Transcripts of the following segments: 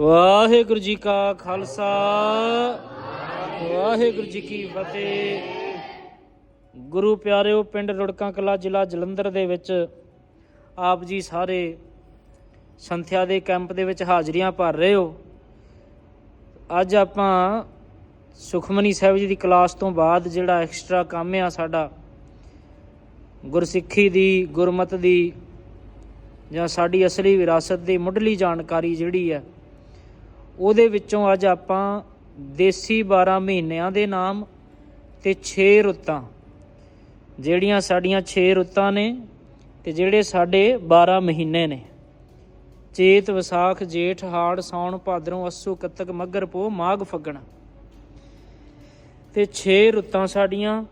ਵਾਹਿਗੁਰੂ ਜੀ ਕਾ ਖਾਲਸਾ, ਵਾਹਿਗੁਰੂ ਜੀ ਕੀ ਫਤਿਹ। ਗੁਰੂ ਪਿਆਰਿਓ, ਪਿੰਡ ਰੁੜਕਾਂ ਕਲਾ ਜ਼ਿਲ੍ਹਾ ਜਲੰਧਰ ਦੇ ਵਿੱਚ ਆਪ ਜੀ ਸਾਰੇ ਸੰਥਿਆ ਦੇ ਕੈਂਪ ਦੇ ਵਿੱਚ ਹਾਜ਼ਰੀਆਂ ਭਰ ਰਹੇ ਹੋ। ਅੱਜ ਆਪਾਂ ਸੁਖਮਨੀ ਸਾਹਿਬ ਜੀ ਦੀ ਕਲਾਸ ਤੋਂ ਬਾਅਦ ਜਿਹੜਾ ਐਕਸਟਰਾ ਕੰਮ ਆ ਸਾਡਾ, ਗੁਰਸਿੱਖੀ ਦੀ, ਗੁਰਮਤ ਦੀ ਜਾਂ ਸਾਡੀ ਅਸਲੀ ਵਿਰਾਸਤ ਦੀ ਮੁੱਢਲੀ ਜਾਣਕਾਰੀ ਜਿਹੜੀ ਹੈ ਉਹਦੇ ਵਿੱਚੋਂ ਅੱਜ ਆਪਾਂ ਦੇਸੀ 12 ਮਹੀਨਿਆਂ ਦੇ ਨਾਮ ਤੇ 6 ਰੁੱਤਾਂ। ਜਿਹੜੀਆਂ ਸਾਡੀਆਂ 6 ਰੁੱਤਾਂ ਨੇ ਤੇ ਜਿਹੜੇ ਸਾਡੇ 12 ਮਹੀਨੇ ਨੇ। ਚੇਤ, ਵਿਸਾਖ, ਜੇਠ, ਹਾੜ, ਸਾਉਣ, ਭਾਦਰੋਂ, ਅੱਸੂ, ਕੱਤਕ ਮੱਘਰ ਪੋ ਮਾਘ, ਫੱਗਣ। ਤੇ 6 ਰੁੱਤਾਂ ਸਾਡੀਆਂ,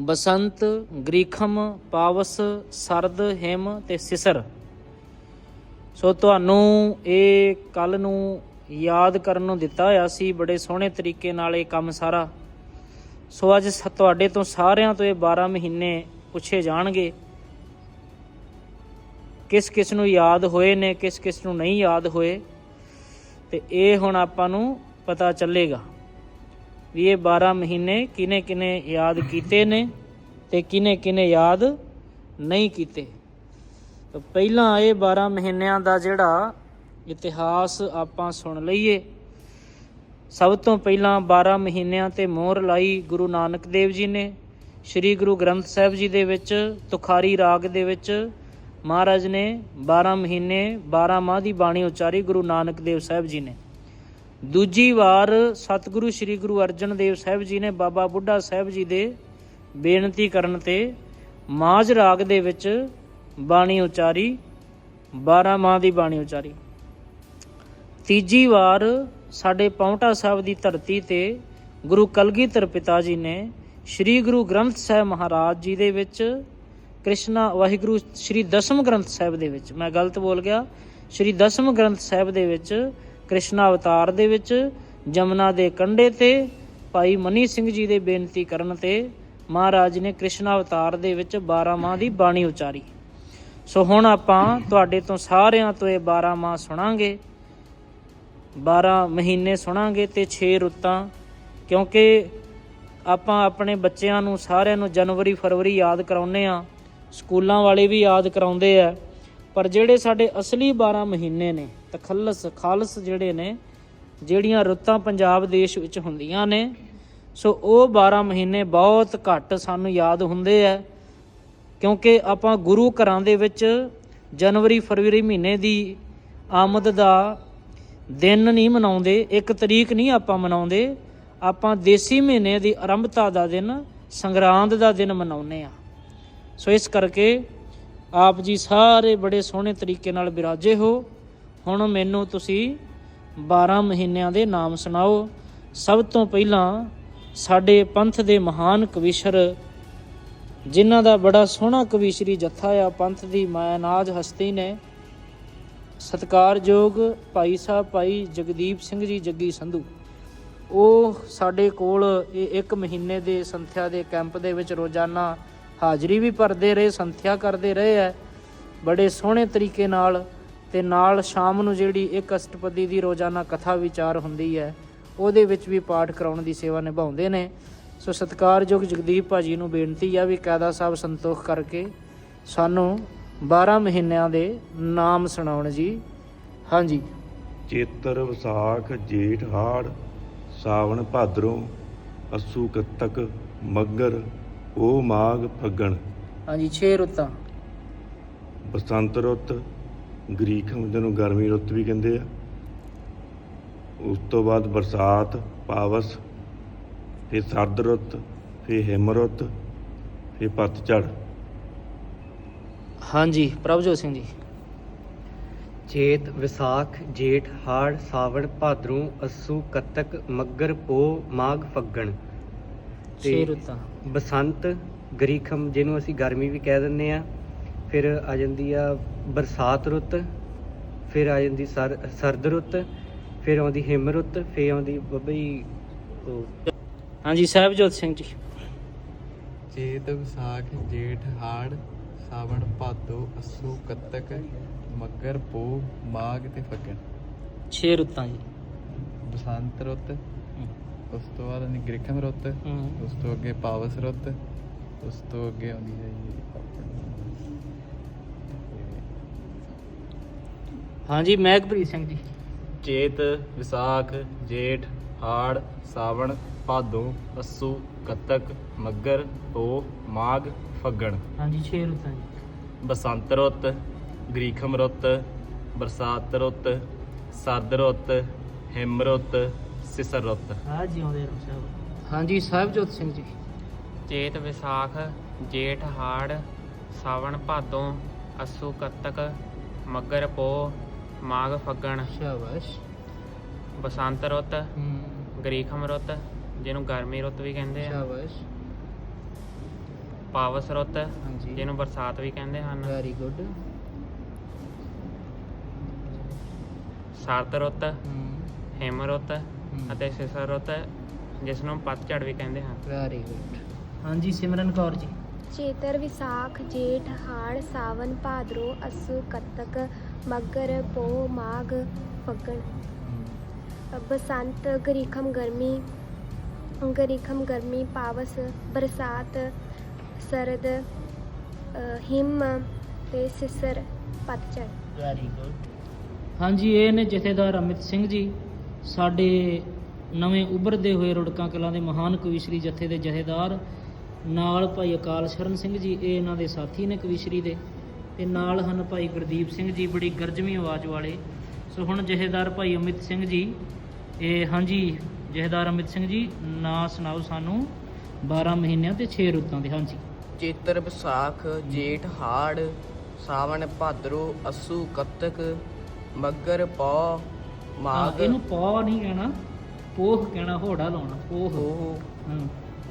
ਬਸੰਤ, ਗ੍ਰੀਖਮ, ਪਾਵਸ, ਸਰਦ, ਹਿਮ ਤੇ ਸਿਸਰ। ਸੋ ਤੁਹਾਨੂੰ ਇਹ ਕੱਲ ਨੂੰ ਯਾਦ ਕਰਨ ਨੂੰ ਦਿੱਤਾ ਹੋਇਆ ਸੀ, ਬੜੇ ਸੋਹਣੇ ਤਰੀਕੇ ਨਾਲ ਇਹ ਕੰਮ ਸਾਰਾ। ਸੋ ਅੱਜ ਸ- ਤੁਹਾਡੇ ਤੋਂ ਸਾਰਿਆਂ ਤੋਂ ਇਹ 12 ਮਹੀਨੇ ਪੁੱਛੇ ਜਾਣਗੇ। ਕਿਸ ਕਿਸ ਨੂੰ ਯਾਦ ਹੋਏ ਨੇ, ਕਿਸ ਕਿਸ ਨੂੰ ਨਹੀਂ ਯਾਦ ਹੋਏ, ਤੇ ਇਹ ਹੁਣ ਆਪਾਂ ਨੂੰ ਪਤਾ ਚੱਲੇਗਾ ਵੀ ਇਹ 12 ਮਹੀਨੇ ਕਿਨੇ ਕਿਨੇ ਯਾਦ ਕੀਤੇ ਨੇ ਤੇ ਕਿਨੇ ਕਿਨੇ ਯਾਦ ਨਹੀਂ ਕੀਤੇ। ਤਾਂ ਪਹਿਲਾਂ ਇਹ 12 ਮਹੀਨਿਆਂ ਦਾ ਜਿਹੜਾ ਇਤਿਹਾਸ ਆਪਾਂ ਸੁਣ ਲਈਏ, ਸਭ ਤੋਂ ਪਹਿਲਾਂ 12 ਮਹੀਨਿਆਂ ਤੇ ਮੋਹਰ ਲਾਈ ਗੁਰੂ ਨਾਨਕ ਦੇਵ ਜੀ ਨੇ, ਸ੍ਰੀ ਗੁਰੂ ਗ੍ਰੰਥ ਸਾਹਿਬ ਜੀ ਦੇ ਵਿੱਚ, ਤੁਖਾਰੀ ਰਾਗ ਦੇ ਵਿੱਚ ਮਹਾਰਾਜ ਨੇ 12 ਮਹੀਨੇ 12 ਮਾਹ ਦੀ ਬਾਣੀ ਉਚਾਰੀ ਗੁਰੂ ਨਾਨਕ ਦੇਵ ਸਾਹਿਬ ਜੀ ਨੇ। ਦੂਜੀ ਵਾਰ ਸਤਿਗੁਰੂ ਸ੍ਰੀ ਗੁਰੂ ਅਰਜਨ ਦੇਵ ਸਾਹਿਬ ਜੀ ਨੇ ਬਾਬਾ ਬੁੱਢਾ ਸਾਹਿਬ ਜੀ ਦੇ ਬੇਨਤੀ ਕਰਨ ਤੇ ਮਾਝ ਰਾਗ ਦੇ ਵਿੱਚ ਬਾਣੀ ਉਚਾਰੀ 12 ਮਾਹ ਦੀ ਬਾਣੀ ਉਚਾਰੀ। ਤੀਜੀ ਵਾਰ ਸਾਡੇ ਪੌਂਟਾ ਸਾਹਿਬ ਦੀ ਧਰਤੀ ਤੇ ਗੁਰੂ ਕਲਗੀਧਰ ਪਿਤਾ ਜੀ ਨੇ ਸ੍ਰੀ ਗੁਰੂ ਗ੍ਰੰਥ ਸਾਹਿਬ ਮਹਾਰਾਜ ਜੀ ਦੇ ਵਿੱਚ ਕ੍ਰਿਸ਼ਨਾ ਵਾਹਿਗੁਰੂ ਸ੍ਰੀ ਦਸਮ ਗ੍ਰੰਥ ਸਾਹਿਬ ਦੇ ਵਿੱਚ, ਮੈਂ ਗਲਤ ਬੋਲ ਗਿਆ? ਸ੍ਰੀ ਦਸਮ ਗ੍ਰੰਥ ਸਾਹਿਬ ਦੇ ਵਿੱਚ, ਕ੍ਰਿਸ਼ਨਾ ਅਵਤਾਰ ਦੇ ਵਿੱਚ, ਜਮਨਾ ਦੇ ਕੰਢੇ ਤੇ, ਭਾਈ ਮਨੀ ਸਿੰਘ ਜੀ ਦੇ ਬੇਨਤੀ ਕਰਨ ਤੇ ਮਹਾਰਾਜ ਨੇ ਕ੍ਰਿਸ਼ਨਾ ਅਵਤਾਰ ਦੇ ਵਿੱਚ 12 ਮਾਹ ਦੀ ਬਾਣੀ ਉਚਾਰੀ। ਸੋ ਹੁਣ ਆਪਾਂ ਤੁਹਾਡੇ ਤੋਂ ਸਾਰਿਆਂ ਤੋਂ ਇਹ 12 ਮਾਹ ਸੁਣਾਂਗੇ। 12 ਮਹੀਨੇ ਸੁਣਾਂਗੇ ਤੇ 6 ਰੁੱਤਾਂ, ਕਿਉਂਕਿ ਆਪਾਂ ਆਪਣੇ ਬੱਚਿਆਂ ਨੂੰ ਸਾਰਿਆਂ ਨੂੰ ਜਨਵਰੀ, ਫਰਵਰੀ ਯਾਦ ਕਰਾਉਂਦੇ ਆ ਸਕੂਲਾਂ ਵਾਲੇ ਵੀ ਯਾਦ ਕਰਾਉਂਦੇ ਆ। ਪਰ ਜਿਹੜੇ ਸਾਡੇ ਅਸਲੀ 12 ਮਹੀਨੇ ਨੇ, ਤਖੱਲਸ, ਖਾਲਸ ਜਿਹੜੇ ਨੇ, ਜਿਹੜੀਆਂ ਰੁੱਤਾਂ ਪੰਜਾਬ ਦੇਸ਼ ਵਿੱਚ ਹੁੰਦੀਆਂ ਨੇ, ਸੋ ਉਹ 12 ਮਹੀਨੇ ਬਹੁਤ ਘੱਟ ਸਾਨੂੰ ਯਾਦ ਹੁੰਦੇ ਆ। ਕਿਉਂਕਿ ਆਪਾਂ ਗੁਰੂ ਘਰਾਂ ਦੇ ਵਿੱਚ ਜਨਵਰੀ, ਫਰਵਰੀ ਮਹੀਨੇ ਦੀ ਆਮਦ ਦਾ ਦਿਨ ਨਹੀਂ ਮਨਾਉਂਦੇ, ਇੱਕ ਤਰੀਕ ਨਹੀਂ ਆਪਾਂ ਮਨਾਉਂਦੇ, ਆਪਾਂ ਦੇਸੀ ਮਹੀਨੇ ਦੀ ਆਰੰਭਤਾ ਦਾ ਦਿਨ, ਸੰਗਰਾਂਦ ਦਾ ਦਿਨ ਮਨਾਉਂਦੇ ਆ ਸੋ ਇਸ ਕਰਕੇ ਆਪ ਜੀ ਸਾਰੇ ਬੜੇ ਸੋਹਣੇ ਤਰੀਕੇ ਨਾਲ ਬਿਰਾਜੇ ਹੋ। ਹੁਣ ਮੈਨੂੰ ਤੁਸੀਂ 12 ਮਹੀਨਿਆਂ ਦੇ ਨਾਮ ਸੁਣਾਓ। ਸਭ ਤੋਂ ਪਹਿਲਾਂ ਸਾਡੇ ਪੰਥ ਦੇ ਮਹਾਨ ਕਵੀਸ਼ਰ ਜਿਨ੍ਹਾਂ ਦਾ ਬੜਾ ਸੋਹਣਾ ਕਵੀ ਸ਼੍ਰੀ ਜੱਥਾ ਆ ਪੰਥ ਦੀ ਮਾਇਨਾਜ ਹਸਤੀ ਨੇ, ਸਤਿਕਾਰਯੋਗ ਭਾਈ ਸਾਹਿਬ ਭਾਈ ਜਗਦੀਪ ਸਿੰਘ ਜੀ ਜੱਗੀ ਸੰਧੂ। ਉਹ ਸਾਡੇ ਕੋਲ ਇਹ ਇੱਕ ਮਹੀਨੇ ਦੇ ਸੰਥਿਆ ਦੇ ਕੈਂਪ ਦੇ ਵਿੱਚ ਰੋਜ਼ਾਨਾ ਹਾਜ਼ਰੀ ਵੀ ਭਰਦੇ ਰਹੇ, ਸੰਥਿਆ ਕਰਦੇ ਰਹੇ ਹੈ ਬੜੇ ਸੋਹਣੇ ਤਰੀਕੇ ਨਾਲ ਤੇ ਨਾਲ ਸ਼ਾਮ ਨੂੰ ਜਿਹੜੀ ਇੱਕ ਅਸ਼ਟਪਦੀ ਦੀ ਰੋਜ਼ਾਨਾ ਕਥਾ ਵਿਚਾਰ ਹੁੰਦੀ ਹੈ ਉਹਦੇ ਵਿੱਚ ਵੀ ਪਾਠ ਕਰਾਉਣ ਦੀ ਸੇਵਾ ਨਿਭਾਉਂਦੇ ਨੇ। ਸੋ ਸਤਿਕਾਰਯੋਗ ਜਗਦੀਪ ਭਾਜੀ ਨੂੰ ਬੇਨਤੀ ਆ ਵੀ ਕਾਇਦਾ ਸਾਹਿਬ ਸੰਤੋਖ ਕਰਕੇ ਸਾਨੂੰ 12 ਮਹੀਨਿਆਂ ਦੇ ਨਾਮ ਸੁਣਾਉਣ ਜੀ। ਹਾਂਜੀ। ਚੇਤਰ ਵਿਸਾਖ ਜੇਠ ਹਾੜ ਸਾਵਣ ਭਾਦਰੋਂ ਅੱਸੂ ਕੱਤਕ ਮੱਗਰ ਉਹ ਮਾਘ ਫੱਗਣ। ਹਾਂਜੀ 6 ਰੁੱਤਾਂ। ਬਸੰਤ ਰੁੱਤ ਗ੍ਰੀਖਮ ਜਿਹਨੂੰ ਗਰਮੀ ਰੁੱਤ ਵੀ ਕਹਿੰਦੇ ਆ। ਉਸ ਤੋਂ ਬਾਅਦ ਬਰਸਾਤ ਪਾਵਸ ਫਿਰ ਸਰਦ ਰੁੱਤ ਫਿਰ ਹਿਮ ਰੁੱਤ ਫਿਰ ਪਤਝੜ ਹਾਂਜੀ ਪ੍ਰਭਜੋਤ ਸਿੰਘ ਜੀ। ਚੇਤ ਵਿਸਾਖ ਜੇਠ ਹਾੜ ਸਾਵਣ ਭਾਦਰੋਂ ਅੱਸੂ ਕੱਤਕ ਮੱਗਰ ਪੋ ਮਾਘ ਫੱਗਣ। 6 ਰੁੱਤਾਂ ਬਸੰਤ ਗਰੀਖਮ ਜਿਹਨੂੰ ਅਸੀਂ ਗਰਮੀ ਵੀ ਕਹਿ ਦਿੰਦੇ ਆ ਫਿਰ ਆ ਜਾਂਦੀ ਆ ਬਰਸਾਤ ਰੁੱਤ ਫਿਰ ਆ ਜਾਂਦੀ ਸਰ ਸਰਦ ਰੁੱਤ ਫਿਰ ਆਉਂਦੀ ਹਿਮ ਰੁੱਤ ਫਿਰ ਆਉਂਦੀ ਬੱਬਈ ਉਹ ਹਾਂਜੀ ਸਾਹਿਬਜੋਤ ਸਿੰਘ ਜੀ। ਚੇਤ ਵਿਸਾਖ ਜੇਠ ਹਾੜ ਸਾਵਣ ਭਾਦੋ ਅਸੂ ਕੱਤਕ ਮੱਗਰ ਪੋ ਮਾਘ ਤੇ ਫੱਗਣ। 6 ਰੁੱਤਾਂ ਜੀ। ਬਸੰਤ ਰੁੱਤ। ਉਸ ਤੋਂ ਬਾਅਦ ਆਉਂਦੀ ਗ੍ਰੀਖਮ ਰੁੱਤ ਉਸ ਤੋਂ ਅੱਗੇ ਪਾਵਸ ਰੁੱਤ ਉਸ ਤੋਂ ਅੱਗੇ ਆਉਂਦੀ ਹੈ ਜੀ ਹਾਂਜੀ ਮਹਿਕਪ੍ਰੀਤ ਸਿੰਘ ਜੀ। ਚੇਤ ਵਿਸਾਖ ਜੇਠ ਹਾੜ ਸਾਵਣ ਭਾਦੋਂ ਅੱਸੂ ਕੱਤਕ ਮੱਗਰ ਪੋ ਮਾਘ ਫੱਗਣ। ਹਾਂਜੀ 6 ਰੁੱਤਾਂ ਜੀ। ਬਸੰਤ ਰੁੱਤ ਗ੍ਰੀਖਮ ਰੁੱਤ ਬਰਸਾਤ ਰੁੱਤ ਸਰਦ ਰੁੱਤ ਹਿਮ ਰੁੱਤ ਸਿਸਰ ਰੁੱਤ। ਆ ਜਿਉਂਦੇ ਰਹੋ ਸਾਹਿਬ ਹਾਂਜੀ ਸਾਹਿਬਜੋਤ ਸਿੰਘ ਜੀ। ਚੇਤ ਵਿਸਾਖ ਜੇਠ ਹਾੜ ਸਾਵਣ ਭਾਦੋਂ ਅੱਸੂ ਕੱਤਕ ਮੱਗਰ ਪੋ ਮਾਘ ਫੱਗਣ। ਸ਼ਾਬਾਸ਼। ਬਸੰਤ ਰੁੱਤ ਹੂੰ। ਗਰੀਖਮ ਰੁੱਤ ਜਿਹਨੂੰ ਗਰਮੀ ਰੁੱਤ ਵੀ ਕਹਿੰਦੇ ਆ। ਸ਼ਾਬਾਸ਼। ਪਾਵਸ ਰੁੱਤ ਹਾਂਜੀ। ਜਿਹਨੂੰ ਬਰਸਾਤ ਵੀ ਕਹਿੰਦੇ ਹਨ। ਵੈਰੀ ਗੁੱਡ ਸਰਦ ਰੁੱਤ ਹੂੰ। ਹਿਮ ਰੁੱਤ। ਅਤੇ ਸਿਸਰ ਰੁੱਤ ਜਿਸ ਨੂੰ ਪਤਝੜ ਵੀ ਕਹਿੰਦੇ ਹਨ। ਵੈਰੀ ਗੁੱਡ ਹਾਂਜੀ ਸਿਮਰਨ ਕੌਰ ਜੀ। ਚੇਤਰ ਵਿਸਾਖ ਜੇਠ ਹਾੜ ਸਾਵਨ ਭਾਦਰੋ ਅਸੂ ਕੱਤਕ ਮੱਗਰ ਪੋ ਮਾਘ ਫੱਗਣ। ਬਸੰਤ ਗਰੀਖਮ ਗਰਮੀ। ਗਰੀਖਮ ਗਰਮੀ ਪਾਵਸ ਬਰਸਾਤ ਸਰਦ ਹਿਮ ਤੇ ਸਿਸਰ ਪਤਝੜ ਵੈਰੀ ਗੁੱਡ ਹਾਂਜੀ ਇਹ ਨੇ ਜਥੇਦਾਰ ਅਮਿਤ ਸਿੰਘ ਜੀ ਸਾਡੇ ਨਵੇਂ ਉੱਭਰਦੇ ਹੋਏ ਰੁੜਕਾਂ ਕਲਾਂ ਦੇ ਮਹਾਨ ਕਵੀਸ਼ਰੀ ਜਥੇ ਦੇ ਜਥੇਦਾਰ ਨਾਲ ਭਾਈ ਅਕਾਲ ਸ਼ਰਨ ਸਿੰਘ ਜੀ ਇਹ ਇਹਨਾਂ ਦੇ ਸਾਥੀ ਨੇ ਕਵੀਸ਼ਰੀ ਦੇ ਤੇ ਨਾਲ ਹਨ ਭਾਈ ਗੁਰਦੀਪ ਸਿੰਘ ਜੀ ਬੜੀ ਗਰਜਵੀਂ ਆਵਾਜ਼ ਵਾਲੇ। ਸੋ ਹੁਣ ਜਥੇਦਾਰ ਭਾਈ ਅਮਿਤ ਸਿੰਘ ਜੀ ਇਹ ਹਾਂਜੀ ਜਥੇਦਾਰ ਅਮਿਤ ਸਿੰਘ ਜੀ ਨਾਂ ਸੁਣਾਓ ਸਾਨੂੰ। 12 ਮਹੀਨਿਆਂ ਤੇ 6 ਰੁੱਤਾਂ ਦੇ ਹਾਂਜੀ। ਚੇਤਰ ਵਿਸਾਖ ਜੇਠ ਹਾੜ ਸਾਵਣ ਭਾਦਰੋ ਅਸੂ ਕੱਤਕ ਮੱਗਰ ਪੌ ਮਾਘ। ਇਹਨੂੰ ਪੌ ਨਹੀਂ ਕਹਿਣਾ ਪੋਹ ਕਹਿਣਾ ਹੋੜਾ ਲਾਉਣਾ ਪੋਹ। ਹਾਂ।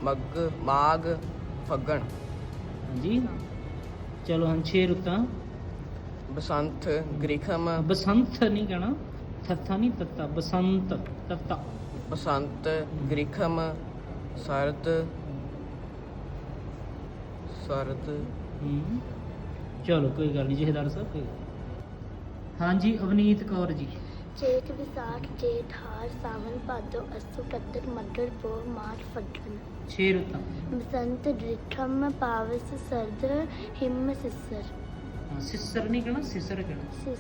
ਮੱਗ ਮਾਘ ਫੱਗਣ। ਹਾਂਜੀ। ਚਲੋ ਹਾਂ ਛੇ ਰੁੱਤਾਂ। ਬਸੰਤ ਗ੍ਰੀਖਮ। ਬਸੰਤ ਨਹੀਂ ਕਹਿਣਾ ਥੱਥਾ ਨਹੀਂ ਤੱਤਾ ਬਸੰਤ ਤੱਤਾ। ਬਸੰਤ ਗ੍ਰੀਖਮ ਸਰਦ। ਸਰਦ। ਹੂੰ। ਚਲੋ ਕੋਈ ਗੱਲ ਨਹੀਂ ਜਹੇਦਾਰ ਸਾਹਿਬ ਕੋਈ। ਹਾਂਜੀ ਅਵਨੀਤ ਕੌਰ ਜੀ। ਚੇਤ ਵਿਸਾਖ ਜੇਠ ਹਾੜ ਸਾਵਨ ਭਾਦੋ ਅਸੂ ਕੱਤਕ ਮੱਗਰ ਪੋ ਮਾਘ ਫੱਗਣ ਛੇ ਰੁੱਤਾਂ ਬਸੰਤ ਦ੍ਰਿਖਮ ਪਾਵਸ ਸਰਦ ਹਿਮ ਸਿਸਰ। ਸਿਸਰ ਨਹੀਂ ਕਹਿਣਾ ਸਿਸਰ ਕਹਿਣਾ।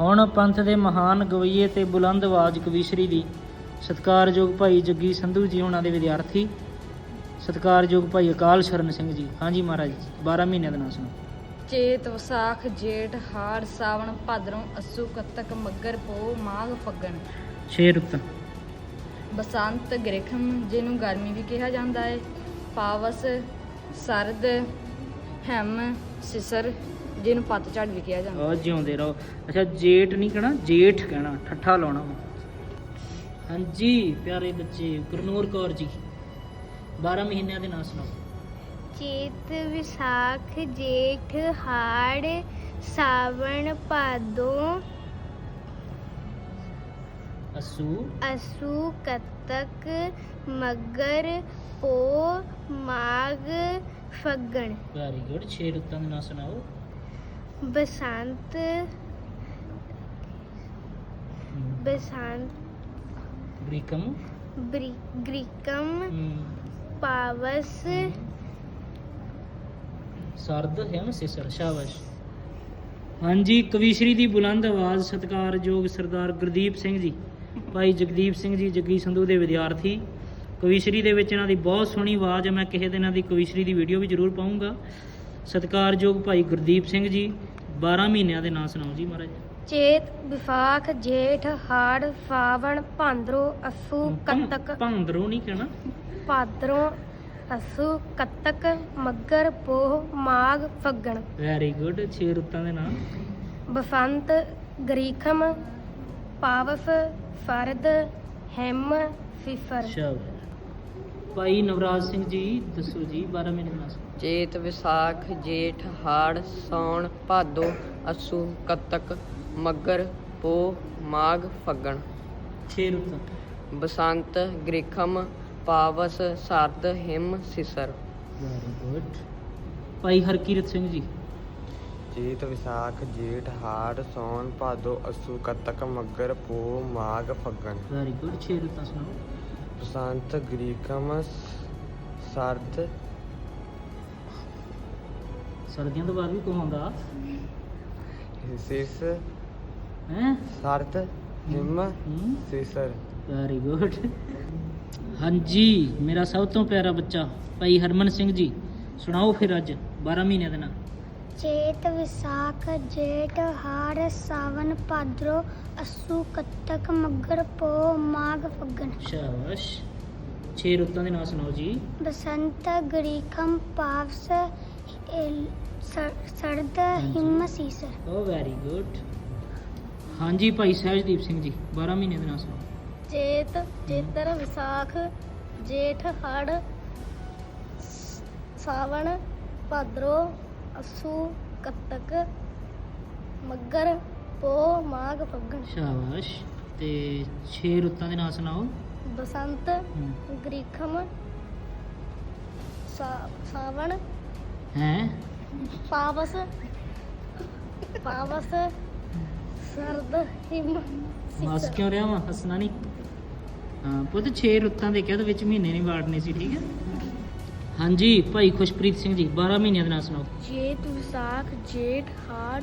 ਹੁਣ ਪੰਥ ਦੇ ਮਹਾਨ ਗਵਈਏ ਤੇ ਬੁਲੰਦ ਆਵਾਜ਼ ਕਵੀਸ਼ਰੀ ਦੀ ਸਤਿਕਾਰਯੋਗ ਭਾਈ ਜੱਗੀ ਸੰਧੂ ਜੀ ਉਹਨਾਂ ਦੇ ਵਿਦਿਆਰਥੀ ਸਤਿਕਾਰਯੋਗ ਭਾਈ ਅਕਾਲ ਸ਼ਰਨ ਸਿੰਘ ਜੀ। ਹਾਂਜੀ ਮਹਾਰਾਜ 12 ਮਹੀਨਿਆਂ ਦਾ ਨਾਮ ਸੁਣੋ। ਚੇਤ ਵਿਸਾਖ ਜੇਠ ਹਾੜ ਸਾਵਣ ਭਾਦਰੋਂ ਅਸੂ ਕੱਤਕ ਮੱਗਰ ਪੋ ਮਾਘ ਫੱਗਣ। ਛੇ ਰੁੱਤਾਂ। ਬਸੰਤ ਗ੍ਰੀਖਮ ਜਿਹਨੂੰ ਗਰਮੀ ਵੀ ਕਿਹਾ ਜਾਂਦਾ ਹੈ ਪਾਵਸ ਸਰਦ ਹੈਮ ਸਿਸਰ ਜਿਹਨੂੰ ਪਤਝੜ ਵੀ ਕਿਹਾ ਜਾਂਦਾ। ਆ ਜਿਉਂਦੇ ਰਹੋ। ਅੱਛਾ ਜੇਠ ਨਹੀਂ ਕਹਿਣਾ ਜੇਠ ਕਹਿਣਾ ਠੱਠਾ ਲਾਉਣਾ। ਹਾਂਜੀ ਪਿਆਰੇ ਬੱਚੇ ਗੁਰਨੂਰ ਕੌਰ ਜੀ। 12 ਮਹੀਨਿਆਂ ਦੇ ਨਾਮ ਸੁਣਾਓ। ਚੇਤ ਵਿਸਾਖ ਜੇਠ ਹਾੜ ਸਾਵਣ ਭਾਦੋ ਅਸੂ। ਅਸੂ ਕੱਤਕ ਮੱਗਰ ਪੋ ਮਾਘ ਫੱਗਣ। ਵੈਰੀ ਗੁੱਡ ਛੇ ਰੁੱਤਾਂ ਦੇ ਨਾਮ ਸੁਣਾਓ। ਬਸੰਤ ਬਸੰਤ ਗ੍ਰੀਕਮ ਹਮ, ਪਾਵਸ ਸਰਦ ਹੈ ਸਿਸਰ ਸ਼ਾਬਾਸ਼ ਹਾਂਜੀ ਕਵੀਸ਼ਰੀ ਦੀ ਬੁਲੰਦ ਆਵਾਜ਼ ਸਤਿਕਾਰਯੋਗ ਸਰਦਾਰ ਗੁਰਦੀਪ ਸਿੰਘ ਜੀ। ਭਾਈ ਜਗਦੀਪ ਸਿੰਘ ਜੀ ਜੱਗੀ ਸੰਧੂ ਦੇ ਵਿਦਿਆਰਥੀ। ਕਵੀਸ਼ਰੀ ਦੇ ਵਿੱਚ ਇਹਨਾਂ ਦੀ ਬਹੁਤ ਸੋਹਣੀ ਆਵਾਜ਼ ਹੈ ਮੈਂ ਕਿਸੇ ਦਿਨ ਇਹਨਾਂ ਦੀ ਕਵੀਸ਼ਰੀ ਦੀ ਵੀਡੀਓ ਵੀ ਜ਼ਰੂਰ ਪਾਉਂਗਾ ਸਤਿਕਾਰਯੋਗ ਭਾਈ ਗੁਰਦੀਪ ਸਿੰਘ ਜੀ 12 ਮਹੀਨਿਆਂ ਦੇ ਨਾਂ ਸੁਣਾਓ ਜੀ ਮਹਾਰਾਜ। ਚੇਤ ਵਿਸਾਖ ਜੇਠ ਹਾੜ ਸਾਵਣ ਭਾਦਰੋ ਅਸੂ ਕੱਤਕ। ਭੰਦਰੋਂ ਨਹੀਂ ਕਹਿਣਾ। ਭਾਦਰੋਂ ਅਸੂ ਕੱਤਕ ਮੱਗਰ ਪੋਹ ਮਾਘ ਫੱਗਣ। ਵੈਰੀ ਗੁੱਡ ਛੇ ਰੁੱਤਾਂ ਦੇ ਨਾਂ। ਬਸੰਤ ਗਰੀਖਮ ਪਾਵਸ ਸਰਦ ਹਿਮ ਸ਼ਾਬਾਸ਼ ਭਾਈ ਨਵਰਾਜ ਸਿੰਘ ਜੀ ਦੱਸੋ ਜੀ 12 ਮਹੀਨੇ ਦੇ ਨਾਂ ਸੁਣਾਓ ਚੇਤ ਵਿਸਾਖ ਜੇਠ ਹਾੜ ਸੌਣ ਭਾਦੋ ਅਸੂ ਕੱਤਕ। ਮੱਗਰ ਪੋ ਮਾਘ ਫੱਗਣ। ਛੇ ਰੁੱਤਾਂ ਬਸੰਤ ਗ੍ਰੀਖਮ ਪਾਵਸ ਸਰਦ ਹਿਮ ਸਿਸਰ। ਵੈਰੀ ਗੁੱਡ ਭਾਈ ਹਰਕੀਰਤ ਸਿੰਘ ਜੀ। ਚੇਤ ਵਿਸਾਖ ਜੇਠ ਹਾੜ ਸੌਣ ਭਾਦੋ ਅਸੂ ਕੱਤਕ ਮੱਗਰ ਪੋ ਮਾਘ ਫੱਗਣ। ਵੈਰੀ ਗੁੱਡ ਛੇ ਰੁੱਤਾਂ ਸੁਣਾਓ। ਬਸੰਤ ਗ੍ਰੀਕਮ ਸਰਦ। ਸਰਦੀਆਂ ਤੋਂ ਬਾਅਦ ਵੀ ਕੋ ਆਉਂਦਾ ਸਿਸ ਹੈ ਸਿਸਰ ਵੈਰੀ ਗੁੱਡ ਹਾਂਜੀ ਮੇਰਾ ਸਭ ਤੋਂ ਪਿਆਰਾ ਬੱਚਾ ਭਾਈ ਹਰਮਨ ਸਿੰਘ ਜੀ। ਸੁਣਾਓ ਫਿਰ ਅੱਜ 12 ਮਹੀਨਿਆਂ ਦੇ ਨਾਂ ਚੇਤ ਵਿਸਾਖ ਜੇਠ ਹਾੜ ਸਾਵਨ ਭਾਦਰੋ ਅਸੂ ਕੱਤਕ ਮੱਗਰ ਪੋ ਮਾਘ ਫੱਗਣ। ਸ਼ਾਬਾਸ਼। ਛੇ ਰੁੱਤਾਂ ਦੇ ਨਾਂ ਸੁਣਾਓ ਜੀ। ਬਸੰਤ ਗ੍ਰੀਖਮ ਪਾਵਸ ਸਰਦ ਹਿਮ ਸੀਸਰ। ਓ ਵੈਰੀ ਗੁੱਡ ਹਾਂਜੀ ਭਾਈ ਸਹਿਜਦੀਪ ਸਿੰਘ ਜੀ 12 ਮਹੀਨਿਆਂ ਦੇ ਨਾਂ ਸੁਣਾਓ ਚੇਤ ਚੇਤਰ ਵਿਸਾਖ ਜੇਠ ਹੜ ਸਾਵਣ ਭਾਦਰੋ ਅਸੂ ਕੱਤਕ ਮੱਗਰ ਪੋ ਮਾਘ ਫੱਗਣ। ਸ਼ਾਬਾਸ਼। ਤੇ ਛੇ ਰੁੱਤਾਂ ਦੇ ਨਾਂ ਸੁਣਾਓ। ਬਸੰਤ। ਗ੍ਰੀਖਮ ਸਾ- ਸਾਵਣ। ਹੈਂ? ਪਾਵਸ ਪਾਵਸ ਸਰਦ ਹਿਮ ਸੀਸਰ ਕਿਉਂ ਰਿਹਾ ਵਾ? ਹੱਸਣਾ ਨਹੀਂ। ਹਾਂ ਪੁੱਤ ਛੇ ਰੁੱਤਾਂ ਦੇ ਕਿਹਾ ਤੇ ਵਿੱਚ ਮਹੀਨੇ ਨਹੀਂ ਵਾੜਨੇ ਸੀ ਠੀਕ ਹੈ? ਹਾਂਜੀ ਭਾਈ ਖੁਸ਼ਪ੍ਰੀਤ ਸਿੰਘ ਜੀ 12 ਮਹੀਨਿਆਂ ਦੇ ਨਾਂ ਸੁਣਾਓ। ਜੇਠ ਵਿਸਾਖ ਜੇਠ ਹਾੜ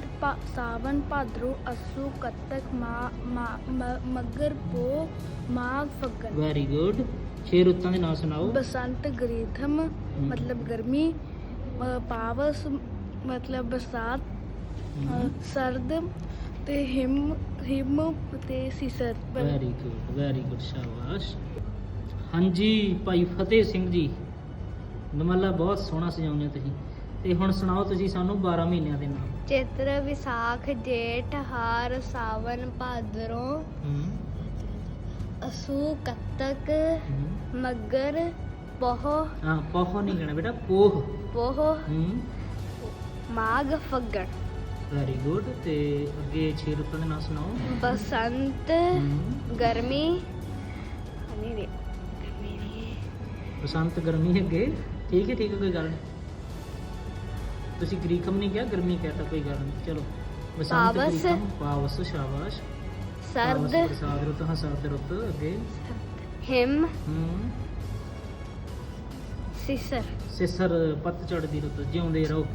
ਸਾਵਨ ਭਾਦਰੋ ਅਸੂ ਕੱਤਕ ਮਾ ਮਾ- ਮ- ਮੱਗਰ ਪੋ ਮਾਘ ਫੱਗਣ। ਵੈਰੀ ਗੁੱਡ ਛੇ ਰੁੱਤਾਂ ਦੇ ਨਾਂ ਸੁਣਾਓ। ਬਸੰਤ ਗ੍ਰੀਥਮ ਮਤਲਬ ਗਰਮੀ ਅ, ਪਾਵਸ ਮਤਲਬ ਬਰਸਾਤ ਅ, ਸਰਦ ਤੇ ਹਿਮ ਹਿਮ ਤੇ ਸੀਸਰ। ਵੈਰੀ ਗੁੱਡ ਵੈਰੀ ਗੁੱਡ ਸ਼ਾਬਾਸ਼। ਹਾਂਜੀ ਭਾਈ ਫਤਿਹ ਸਿੰਘ ਜੀ। ਨਮੱਲਾ ਬਹੁਤ ਸੋਹਣਾ ਸਜਾਉਂਦੇ ਹੋ ਤੁਸੀਂ। ਤੇ ਹੁਣ ਸੁਣਾਓ ਤੁਸੀਂ ਸਾਨੂੰ 12 ਮਹੀਨਿਆਂ ਦੇ ਨਾਮ। ਚੇਤਰ ਵਿਸਾਖ ਜੇਠ ਹਾਰ ਸਾਵਨ ਭਾਦਰੋ। ਹੂੰ। ਅਸੂ ਕੱਤਕ ਹੂੰ। ਮੱਗਰ ਪੋਹ। ਹਾਂ ਪੋਹ ਨਹੀਂ ਕਹਿਣਾ ਬੇਟਾ ਪੋਹ। ਪੋਹ। ਹੂੰ। ਮਾਘ ਫੱਗਣ। ਵੈਰੀ ਗੁੱਡ ਤੇ ਅੱਗੇ ਛੇ ਰੁੱਤਾਂ ਦੇ ਨਾਮ ਸੁਣਾਓ। ਬਸੰਤ ਹੂੰ। ਗਰਮੀ। ਹਨੇਰੇ ਬਸੰਤ ਗਰਮੀ ਅੱਗੇ। ਠੀਕ ਹੈ ਠੀਕ ਹੈ ਕੋਈ ਗੱਲ ਨਹੀਂ ਤੁਸੀਂ ਗ੍ਰੀਕਮ ਨਹੀਂ ਕਿਹਾ ਗਰਮੀ ਕਹਤਾ ਕੋਈ ਗੱਲ ਨਹੀਂ ਚਲੋ ਬਸੰਤ ਪਾਵਸ। ਗ੍ਰੀਕਮ ਪਾਵਸ ਸ਼ਾਬਾਸ਼। ਸਰਦ। ਪਾਵਸ ਬਰਸਾਤ ਰੁੱਤ ਹਾਂ ਸਰਦ ਰੁੱਤ ਅੱਗੇ। ਹਿਮ। ਹੂੰ। ਸਿਸਰ। ਸਿਸਰ ਪਤਝੜ ਦੀ ਰੁੱਤ ਜਿਉਂਦੇ ਰਹੋ।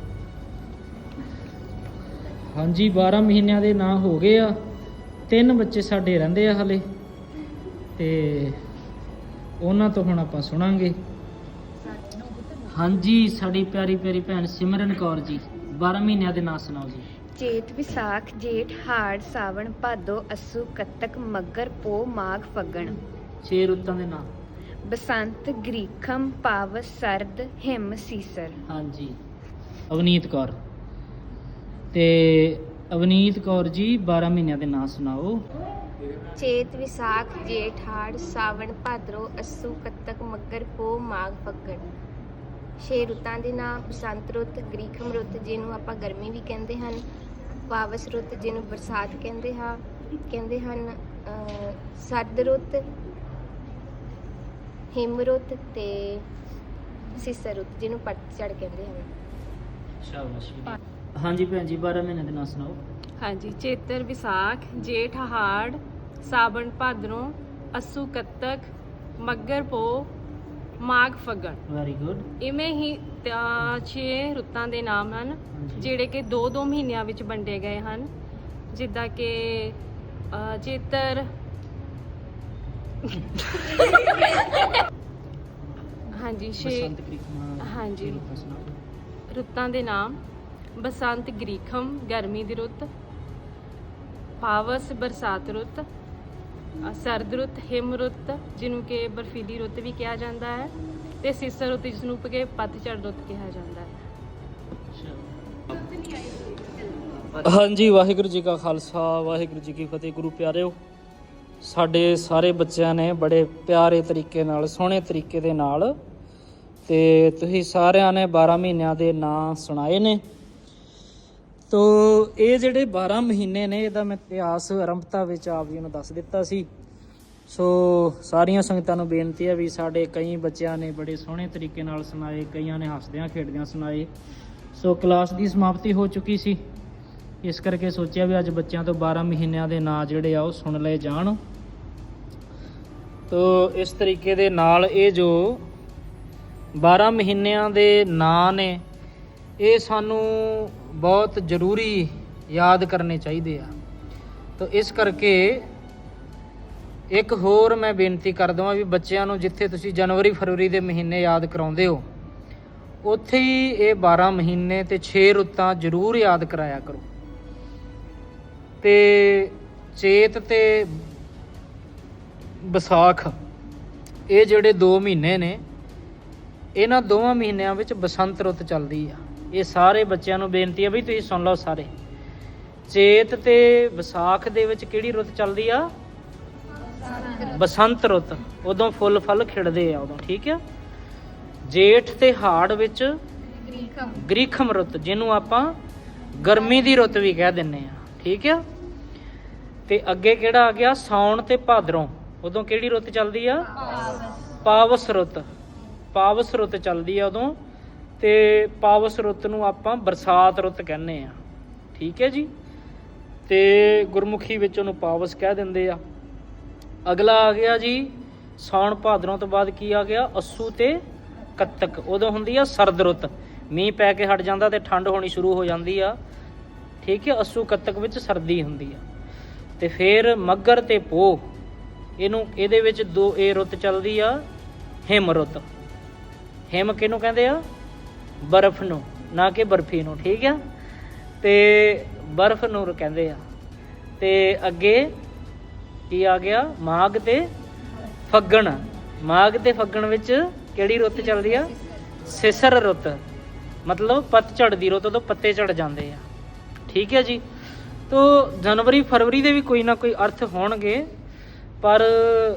ਹਾਂਜੀ 12 ਮਹੀਨਿਆਂ ਦੇ ਨਾਂ ਹੋ ਗਏ ਆ। ਤਿੰਨ ਬੱਚੇ ਸਾਡੇ ਰਹਿੰਦੇ ਆ ਹਲੇ। ਤੇ ਉਹਨਾਂ ਤੋਂ ਹੁਣ ਆਪਾਂ ਸੁਣਾਂਗੇ। ਹਾਂਜੀ ਸਾਡੀ ਪਿਆਰੀ ਪਿਆਰੀ ਭੈਣ ਸਿਮਰਨ ਕੌਰ ਜੀ 12 ਮਹੀਨਿਆਂ ਦੇ ਨਾਂ ਸੁਣਾਓ ਜੀ। ਚੇਤ ਵਿਸਾਖ ਜੇਠ ਹਾੜ ਸਾਵਣ ਭਾਦੋ ਅਸੂ ਕੱਤਕ ਮੱਗਰ ਪੋ ਮਾਘ ਫੱਗਣ। ਛੇ ਰੁੱਤਾਂ ਦੇ ਨਾਂ। ਬਸੰਤ ਗ੍ਰੀਖਮ ਪਾਵਸ ਸਰਦ ਹਿਮ ਸੀਸਰ। ਹਾਂਜੀ। ਅਵਨੀਤ ਕੌਰ। ਤੇ ਅਵਨੀਤ ਕੌਰ ਜੀ 12 ਮਹੀਨਿਆਂ ਦੇ ਨਾਂ ਸੁਣਾਓ। ਚੇਤ ਵਿਸਾਖ ਜੇਠ ਹਾੜ ਸਾਵਣ ਭਾਦਰੋ ਅਸੂ ਕੱਤਕ ਮੱਗਰ ਪੋ ਮਾਘ ਫੱਗਣ। ਛੇ ਰੁੱਤਾਂ ਦੇ ਨਾਮ ਬਸੰਤ ਰੁੱਤ ਗ੍ਰੀਖਮ ਰੁੱਤ ਜਿਹਨੂੰ ਆਪਾਂ ਗਰਮੀ ਵੀ ਕਹਿੰਦੇ ਹਨ ਪਾਵਸ ਰੁੱਤ ਜਿਹਨੂੰ ਬਰਸਾਤ ਕਹਿੰਦੇ ਹਾਂ ਕਹਿੰਦੇ ਹਨ ਸਰਦ ਰੁੱਤ ਹਿਮ ਰੁੱਤ ਤੇ ਸਿਸਰ ਰੁੱਤ ਜਿਹਨੂੰ ਪਤਝੜ ਕਹਿੰਦੇ ਹਨ। ਸ਼ਾਬਾਸ਼। ਹਾਂਜੀ ਭੈਣ ਜੀ 12 ਮਹੀਨਿਆਂ ਦੇ ਨਾਂ ਸੁਣਾਓ। ਹਾਂਜੀ ਚੇਤਰ ਵਿਸਾਖ ਜੇਠ ਹਾੜ ਸਾਵਣ ਭਾਦਰੋਂ ਅਸੂ ਕੱਤਕ ਮੱਗਰ ਪੋ ਮਾਘ ਫੱਗਣ। ਵੈਰੀ ਗੁੱਡ ਇਵੇਂ ਹੀ 6 ਰੁੱਤਾਂ ਦੇ ਨਾਮ ਹਨ ਜਿਹੜੇ ਕਿ 2-2 ਮਹੀਨਿਆਂ ਵਿੱਚ ਵੰਡੇ ਗਏ ਹਨ। ਜਿੱਦਾਂ ਕਿ ਅ, ਚੇਤਰ ਹਾਂਜੀ ਛੇ ਬਸੰਤ ਹਾਂਜੀ। ਛੇ ਰੁੱਤਾਂ ਸੁਣਾਓ। ਰੁੱਤਾਂ ਦੇ ਨਾਮ। ਬਸੰਤ ਗ੍ਰੀਖਮ, ਗਰਮੀ ਦੀ ਰੁੱਤ, ਪਾਵਸ ਬਰਸਾਤ ਰੁੱਤ ਸਰਦ ਰੁੱਤ, ਹਿਮ ਰੁੱਤ, ਜਿਹਨੂੰ ਕਿ ਬਰਫੀਲੀ ਰੁੱਤ ਵੀ ਕਿਹਾ ਜਾਂਦਾ ਹੈ ਤੇ ਸਿਸਰ ਰੁੱਤ ਜਿਸ ਨੂੰ ਕਿ ਪਤਝੜ ਰੁੱਤ ਕਿਹਾ ਜਾਂਦਾ ਹੈ। ਹਾਂਜੀ, ਵਾਹਿਗੁਰੂ ਜੀ ਕਾ ਖਾਲਸਾ, ਵਾਹਿਗੁਰੂ ਜੀ ਕੀ ਫਤਿਹ। ਗੁਰੂ ਪਿਆਰਿਓ, ਸਾਡੇ ਸਾਰੇ ਬੱਚਿਆਂ ਨੇ ਬੜੇ ਪਿਆਰੇ ਤਰੀਕੇ ਨਾਲ, ਸੋਹਣੇ ਤਰੀਕੇ ਦੇ ਨਾਲ ਤੇ ਤੁਸੀਂ ਸਾਰਿਆਂ ਨੇ 12 ਮਹੀਨਿਆਂ ਦੇ ਨਾਂ ਸੁਣਾਏ ਨੇ। ਤੋ ਇਹ ਜਿਹੜੇ 12 ਮਹੀਨੇ ਨੇ, ਇਹਦਾ ਮੈਂ ਇਤਿਹਾਸ ਆਰੰਭਤਾ ਵਿੱਚ ਆਪ ਜੀ ਨੂੰ ਦੱਸ ਦਿੱਤਾ ਸੀ। ਸੋ ਸਾਰੀਆਂ ਸੰਗਤਾਂ ਨੂੰ ਬੇਨਤੀ ਹੈ ਵੀ ਸਾਡੇ ਕਈ ਬੱਚਿਆਂ ਨੇ ਬੜੇ ਸੋਹਣੇ ਤਰੀਕੇ ਨਾਲ ਸੁਣਾਏ, ਕਈਆਂ ਨੇ ਹੱਸਦਿਆਂ ਖੇਡਦਿਆਂ ਸੁਣਾਏ। ਸੋ ਕਲਾਸ ਦੀ ਸਮਾਪਤੀ ਹੋ ਚੁੱਕੀ ਸੀ। ਇਸ ਕਰਕੇ ਸੋਚਿਆ ਵੀ ਅੱਜ ਬੱਚਿਆਂ ਤੋਂ 12 ਮਹੀਨਿਆਂ ਦੇ ਨਾਂ ਜਿਹੜੇ ਆ ਉਹ ਸੁਣ ਲਏ ਜਾਣ। ਤੋ ਇਸ ਤਰੀਕੇ ਦੇ ਨਾਲ ਇਹ ਜੋ 12 ਮਹੀਨਿਆਂ ਦੇ ਨਾਂ ਨੇ, ਇਹ ਸਾਨੂੰ ਬਹੁਤ ਜ਼ਰੂਰੀ ਯਾਦ ਕਰਨੇ ਚਾਹੀਦੇ ਆ। ਤਾਂ ਇਸ ਕਰਕੇ ਇੱਕ ਹੋਰ ਮੈਂ ਬੇਨਤੀ ਕਰ ਦਵਾਂ ਵੀ ਬੱਚਿਆਂ ਨੂੰ ਜਿੱਥੇ ਤੁਸੀਂ ਜਨਵਰੀ ਫਰਵਰੀ ਦੇ ਮਹੀਨੇ ਯਾਦ ਕਰਾਉਂਦੇ ਹੋ, ਉੱਥੇ ਹੀ ਇਹ 12 ਮਹੀਨੇ ਤੇ 6 ਰੁੱਤਾਂ ਜ਼ਰੂਰ ਯਾਦ ਕਰਾਇਆ ਕਰੋ। ਤੇ ਚੇਤ ਤੇ ਵਿਸਾਖ ਇਹ ਜਿਹੜੇ 2 ਮਹੀਨੇ ਨੇ, ਇਹਨਾਂ ਦੋਵਾਂ ਮਹੀਨਿਆਂ ਵਿੱਚ ਬਸੰਤ ਰੁੱਤ ਚੱਲਦੀ ਆ। ਇਹ ਸਾਰੇ ਬੱਚਿਆਂ ਨੂੰ ਬੇਨਤੀ ਆ ਵੀ ਤੁਸੀਂ ਸੁਣ ਲਓ ਸਾਰੇ। ਚੇਤ ਤੇ ਵਿਸਾਖ ਦੇ ਵਿੱਚ ਕਿਹੜੀ ਰੁੱਤ ਚੱਲਦੀ ਆ? ਬਸੰਤ ਰੁੱਤ। ਉਦੋਂ ਫੁੱਲ ਫਲ ਖਿੜਦੇ ਆ ਉਦੋਂ ਠੀਕ ਆ? ਜੇਠ ਤੇ ਹਾੜ ਵਿੱਚ ਗ੍ਰੀਖਮ ਰੁੱਤ ਜਿਹਨੂੰ ਆਪਾਂ ਗਰਮੀ ਦੀ ਰੁੱਤ ਵੀ ਕਹਿ ਦਿੰਨੇ ਆ ਠੀਕ ਆ? ਤੇ ਅੱਗੇ ਕਿਹੜਾ ਆ ਗਿਆ? ਸਾਉਣ ਤੇ ਭਾਦਰੋਂ। ਉਦੋਂ ਕਿਹੜੀ ਰੁੱਤ ਚੱਲਦੀ ਆ? ਪਾਵਸ ਰੁੱਤ। ਪਾਵਸ ਰੁੱਤ ਚੱਲਦੀ ਆ ਉਦੋਂ। ਤੇ ਪਾਵਸ ਰੁੱਤ ਨੂੰ ਆਪਾਂ ਬਰਸਾਤ ਰੁੱਤ ਕਹਿੰਦੇ ਆ। ਠੀਕ ਹੈ ਜੀ? ਤੇ ਗੁਰਮੁਖੀ ਵਿੱਚ ਉਹਨੂੰ ਪਾਵਸ ਕਹਿ ਦਿੰਦੇ ਆ। ਅਗਲਾ ਆ ਗਿਆ ਜੀ, ਸਾਉਣ ਭਾਦਰੋਂ ਤੋਂ ਬਾਅਦ ਕੀ ਆ ਗਿਆ? ਅਸੂ ਤੇ ਕੱਤਕ। ਉਦੋਂ ਹੁੰਦੀ ਆ ਸਰਦ ਰੁੱਤ। ਮੀਂਹ ਪੈ ਕੇ ਹਟ ਜਾਂਦਾ ਤੇ ਠੰਡ ਹੋਣੀ ਸ਼ੁਰੂ ਹੋ ਜਾਂਦੀ ਆ। ਠੀਕ ਹੈ, ਅਸੂ ਕੱਤਕ ਵਿੱਚ ਸਰਦੀ ਹੁੰਦੀ ਆ। ਤੇ ਫਿਰ ਮੱਗਰ ਤੇ ਪੋਹ। ਇਹਨੂੰ, ਇਹਦੇ ਵਿੱਚ ਦੋ, ਇਹ ਰੁੱਤ ਚੱਲਦੀ ਆ, ਹਿਮ ਰੁੱਤ। ਹਿਮ ਕਿਹਨੂੰ ਕਹਿੰਦੇ ਆ? ਬਰਫ਼ ਨੂੰ, ਨਾ ਕਿ ਬਰਫੀ ਨੂੰ, ਠੀਕ ਆ? ਤੇ ਬਰਫ਼ ਨੂੰ ਕਹਿੰਦੇ ਆ। ਤੇ ਅੱਗੇ ਕੀ ਆ ਗਿਆ? ਮਾਘ ਤੇ ਫੱਗਣ। ਮਾਘ ਤੇ ਫੱਗਣ ਵਿੱਚ ਕਿਹੜੀ ਰੁੱਤ ਚੱਲਦੀ ਆ? ਸਿਸਰ ਰੁੱਤ। ਮਤਲਬ ਪਤਝੜ ਦੀ ਰੁੱਤ ਤੋਂ ਪੱਤੇ ਝੜ ਜਾਂਦੇ ਆ। ਠੀਕ ਹੈ ਜੀ? ਤੋ ਜਨਵਰੀ, ਫਰਵਰੀ ਦੇ ਵੀ ਕੋਈ ਨਾ ਕੋਈ ਅਰਥ ਹੋਣਗੇ, ਪਰ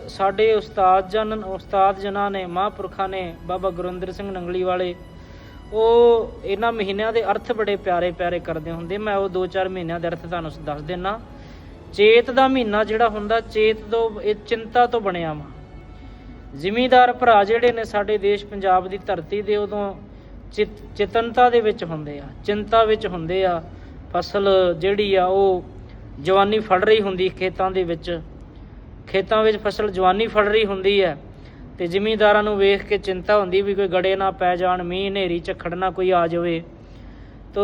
ਸਾਡੇ ਉਸਤਾਦ ਜਨ, ਉਸਤਾਦ ਜਨਾਂ ਨੇ, ਮਹਾਂਪੁਰਖਾਂ ਨੇ, ਬਾਬਾ ਗੁਰਿੰਦਰ ਸਿੰਘ ਨੰਗਲੀ ਵਾਲੇ ਉਹ ਇਹਨਾਂ ਮਹੀਨਿਆਂ ਦੇ ਅਰਥ ਬੜੇ ਪਿਆਰੇ ਪਿਆਰੇ ਕਰਦੇ ਹੁੰਦੇ। ਮੈਂ ਉਹ 2-4 ਮਹੀਨਿਆਂ ਦੇ ਅਰਥ ਤੁਹਾਨੂੰ ਦੱਸ ਦਿੰਨਾ। ਚੇਤ ਦਾ ਮਹੀਨਾ ਜਿਹੜਾ ਹੁੰਦਾ, ਚੇਤ ਤੋਂ, ਇਹ ਚਿੰਤਾ ਤੋਂ ਬਣਿਆ ਵਾ। ਜ਼ਿਮੀਦਾਰ ਭਰਾ ਜਿਹੜੇ ਨੇ ਸਾਡੇ ਦੇਸ਼ ਪੰਜਾਬ ਦੀ ਧਰਤੀ ਦੇ ਉਦੋਂ ਚਿਤ- ਚੇਤਨਤਾ ਦੇ ਵਿੱਚ ਹੁੰਦੇ ਆ, ਚਿੰਤਾ ਵਿੱਚ ਹੁੰਦੇ ਆ। ਫਸਲ ਜਿਹੜੀ ਆ, ਉਹ ਜਵਾਨੀ ਫੜ ਰਹੀ ਹੁੰਦੀ ਖੇਤਾਂ ਦੇ ਵਿੱਚ। ਖੇਤਾਂ ਵਿੱਚ ਫਸਲ ਜਵਾਨੀ ਫੜ ਰਹੀ ਹੁੰਦੀ ਹੈ। ਤੇ ਜ਼ਿਮੀਂਦਾਰਾਂ ਨੂੰ ਵੇਖ ਕੇ ਚਿੰਤਾ ਹੁੰਦੀ ਵੀ ਕੋਈ ਗੜੇ ਨਾ ਪੈ ਜਾਣ, ਮੀਂਹ, ਹਨੇਰੀ, ਝੱਖੜ ਨਾ ਕੋਈ ਆ ਜਾਵੇ, ਤੋ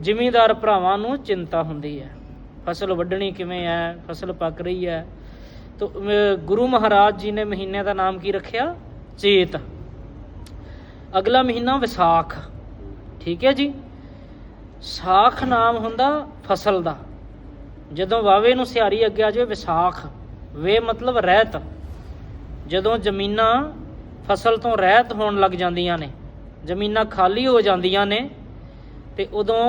ਜ਼ਿਮੀਂਦਾਰ ਭਰਾਵਾਂ ਨੂੰ ਚਿੰਤਾ ਹੁੰਦੀ ਹੈ। ਫਸਲ ਵੱਢਣੀ ਕਿਵੇਂ ਹੈ? ਫਸਲ ਪੱਕ ਰਹੀ ਹੈ। ਤੋ ਗੁਰੂ ਮਹਾਰਾਜ ਜੀ ਨੇ ਮਹੀਨੇ ਦਾ ਨਾਮ ਕੀ ਰੱਖਿਆ? ਚੇਤ। ਅਗਲਾ ਮਹੀਨਾ ਵਿਸਾਖ। ਠੀਕ ਹੈ ਜੀ? ਸਾਖ ਨਾਮ ਹੁੰਦਾ ਫਸਲ ਦਾ। ਜਦੋਂ ਵਾਵੇ ਨੂੰ ਸਿਹਾਰੀ ਅੱਗੇ ਆ ਜਾਵੇ, ਵਿਸਾਖ। ਵੇ ਮਤਲਬ ਰਹਿਤ। ਜਦੋਂ ਜ਼ਮੀਨਾਂ ਫਸਲ ਤੋਂ ਰਹਿਤ ਹੋਣ ਲੱਗ ਜਾਂਦੀਆਂ ਨੇ, ਜ਼ਮੀਨਾਂ ਖਾਲੀ ਹੋ ਜਾਂਦੀਆਂ ਨੇ, ਤੇ ਉਦੋਂ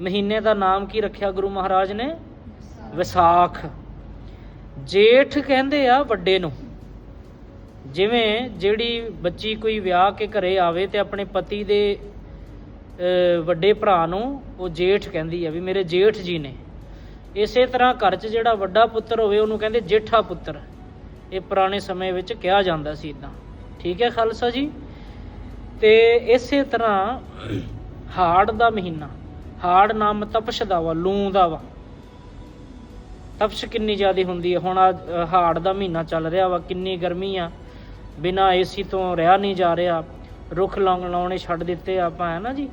ਮਹੀਨੇ ਦਾ ਨਾਮ ਕੀ ਰੱਖਿਆ ਗੁਰੂ ਮਹਾਰਾਜ ਨੇ? ਵਿਸਾਖ। ਜੇਠ ਕਹਿੰਦੇ ਆ ਵੱਡੇ ਨੂੰ, ਜਿਵੇਂ ਜਿਹੜੀ ਬੱਚੀ ਕੋਈ ਵਿਆਹ ਕੇ ਘਰੇ ਆਵੇ ਤੇ ਆਪਣੇ ਪਤੀ ਦੇ ਵੱਡੇ ਭਰਾ ਨੂੰ ਉਹ ਜੇਠ ਕਹਿੰਦੀ ਆ ਵੀ ਮੇਰੇ ਜੇਠ ਜੀ ਨੇ। ਇਸੇ ਤਰ੍ਹਾਂ ਘਰ 'ਚ ਜਿਹੜਾ ਵੱਡਾ ਪੁੱਤਰ ਹੋਵੇ ਉਹਨੂੰ ਕਹਿੰਦੇ ਜੇਠਾ ਪੁੱਤਰ। ਇਹ ਪੁਰਾਣੇ ਸਮੇਂ ਵਿੱਚ ਕਿਹਾ ਜਾਂਦਾ ਸੀ ਇਦਾਂ ਠੀਕ ਹੈ ਖਾਲਸਾ ਜੀ? ਤੇ ਇਸੇ ਤਰ੍ਹਾਂ ਹਾੜ ਦਾ ਮਹੀਨਾ। ਹਾੜ ਨਾਮ ਤਪਸ਼ ਦਾ ਵਾ, ਲੂ ਦਾ ਵਾ। ਤਪਸ਼ ਕਿੰਨੀ ਜ਼ਿਆਦਾ ਹੁੰਦੀ ਹੈ? ਹੁਣ ਆ ਹਾੜ ਦਾ ਮਹੀਨਾ ਚੱਲ ਰਿਹਾ ਵਾ, ਕਿੰਨੀ ਗਰਮੀ ਆ। ਬਿਨਾ ਏਸੀ ਤੋਂ ਰਿਹਾ ਨਹੀਂ ਜਾ ਰਿਹਾ। ਰੁੱਖ ਲਾਉਣ, ਲਾਉਣੇ ਛੱਡ ਦਿੱਤੇ ਆ ਆਪਾਂ, ਹੈ ਨਾ ਜੀ?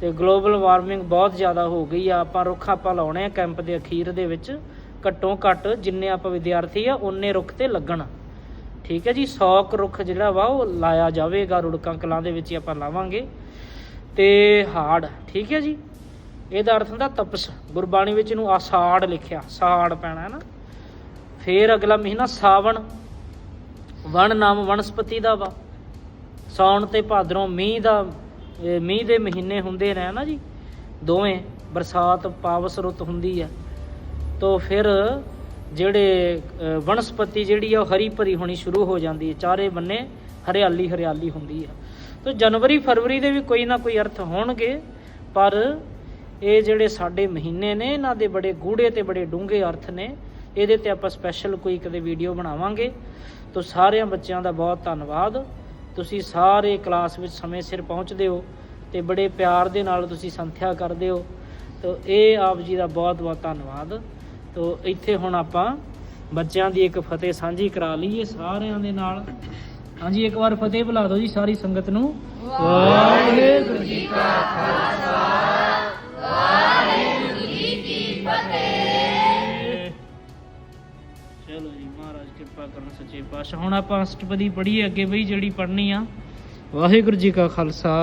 ਤੇ ਗਲੋਬਲ ਵਾਰਮਿੰਗ ਬਹੁਤ ਜ਼ਿਆਦਾ ਹੋ ਗਈ ਆ। ਆਪਾਂ ਰੁੱਖ ਆਪਾਂ ਲਾਉਣੇ ਆ ਕੈਂਪ ਦੇ ਅਖੀਰ ਦੇ ਵਿੱਚ। ਘੱਟੋ ਘੱਟ ਜਿੰਨੇ ਆਪਾਂ ਵਿਦਿਆਰਥੀ ਆ ਉਨੇ ਰੁੱਖ ਤੇ ਲੱਗਣ। ਠੀਕ ਹੈ ਜੀ 100 ਕੁ ਰੁੱਖ ਜਿਹੜਾ ਵਾ, ਉਹ ਲਾਇਆ ਜਾਵੇਗਾ, ਰੁੜਕਾਂ ਕਲਾਂ ਦੇ ਵਿੱਚ ਹੀ ਆਪਾਂ ਲਾਵਾਂਗੇ। ਤੇ ਹਾੜ, ਠੀਕ ਹੈ ਜੀ? ਇਹਦਾ ਅਰਥ ਹੁੰਦਾ ਤਪਸ। ਗੁਰਬਾਣੀ ਵਿੱਚ ਇਹਨੂੰ ਆਸਾੜ ਲਿਖਿਆ, ਸਾੜ ਪੈਣਾ ਹੈ ਨਾ। ਫੇਰ ਅਗਲਾ ਮਹੀਨਾ ਸਾਵਣ। ਵਣ ਨਾਮ ਵਨਸਪਤੀ ਦਾ ਵਾ। ਸਾਉਣ ਤੇ ਭਾਦਰੋਂ ਮੀਂਹ ਦਾ ਮੀਂਹ ਦੇ ਮਹੀਨੇ ਹੁੰਦੇ ਨੇ ਨਾ ਜੀ। ਦੋਵੇਂ ਬਰਸਾਤ ਪਾਵਸ ਰੁੱਤ ਹੁੰਦੀ ਹੈ ਤੋ ਫਿਰ ਜਿਹੜੇ ਵਨਸਪਤੀ ਜਿਹੜੀ ਆ ਉਹ ਹਰੀ ਭਰੀ ਹੋਣੀ ਸ਼ੁਰੂ ਹੋ ਜਾਂਦੀ ਹੈ। ਚਾਰੇ ਬੰਨੇ ਹਰਿਆਲੀ ਹਰਿਆਲੀ ਹੁੰਦੀ ਹੈ ਤੋ ਜਨਵਰੀ ਫਰਵਰੀ ਦੇ ਵੀ ਕੋਈ ਨਾ ਕੋਈ ਅਰਥ ਹੋਣਗੇ, ਪਰ ਇਹ ਜਿਹੜੇ ਸਾਡੇ ਮਹੀਨੇ ਨੇ, ਇਹਨਾਂ ਦੇ ਬੜੇ ਗੂੜੇ ਤੇ ਬੜੇ ਡੂੰਘੇ ਅਰਥ ਨੇ। ਇਹਦੇ ਤੇ ਆਪਾਂ ਸਪੈਸ਼ਲ ਕੋਈ ਕਦੇ ਵੀਡੀਓ ਬਣਾਵਾਂਗੇ। ਤੋ ਸਾਰਿਆਂ ਬੱਚਿਆਂ ਦਾ ਬਹੁਤ ਧੰਨਵਾਦ। ਤੁਸੀਂ ਸਾਰੇ ਕਲਾਸ ਵਿੱਚ ਸਮੇਂ ਸਿਰ ਪਹੁੰਚਦੇ ਹੋ ਤੇ ਬੜੇ ਪਿਆਰ ਦੇ ਨਾਲ ਤੁਸੀਂ ਸੰਥਿਆ ਕਰਦੇ ਹੋ। ਤੋ ਇਹ ਆਪ ਜੀ ਦਾ ਬਹੁਤ ਬਹੁਤ ਧੰਨਵਾਦ। ਤੋ ਇੱਥੇ ਹੁਣ ਆਪਾਂ ਬੱਚਿਆਂ ਦੀ ਇੱਕ ਫਤਿਹ ਸਾਂਝੀ ਕਰਾ ਲਈਏ ਸਾਰਿਆਂ ਦੇ ਨਾਲ। ਹਾਂਜੀ ਇੱਕ ਵਾਰ ਫਤਿਹ ਬੁਲਾ ਦਿਓ ਜੀ ਸਾਰੀ ਸੰਗਤ ਨੂੰ। ਵਾਹਿਗੁਰੂ ਜੀ ਕਾ ਚਲੋ ਜੀ ਮਹਾਰਾਜ ਕਿਰਪਾ ਕਰਨ ਸੱਚੇ ਪਾਤਸ਼ਾਹ। ਹੁਣ ਆਪਾਂ ਅਸ਼ਟਪਦੀ ਪੜ੍ਹੀਏ ਅੱਗੇ ਬਈ ਜਿਹੜੀ ਪੜ੍ਹਨੀ ਆ। ਵਾਹਿਗੁਰੂ ਜੀ ਕਾ ਖਾਲਸਾ।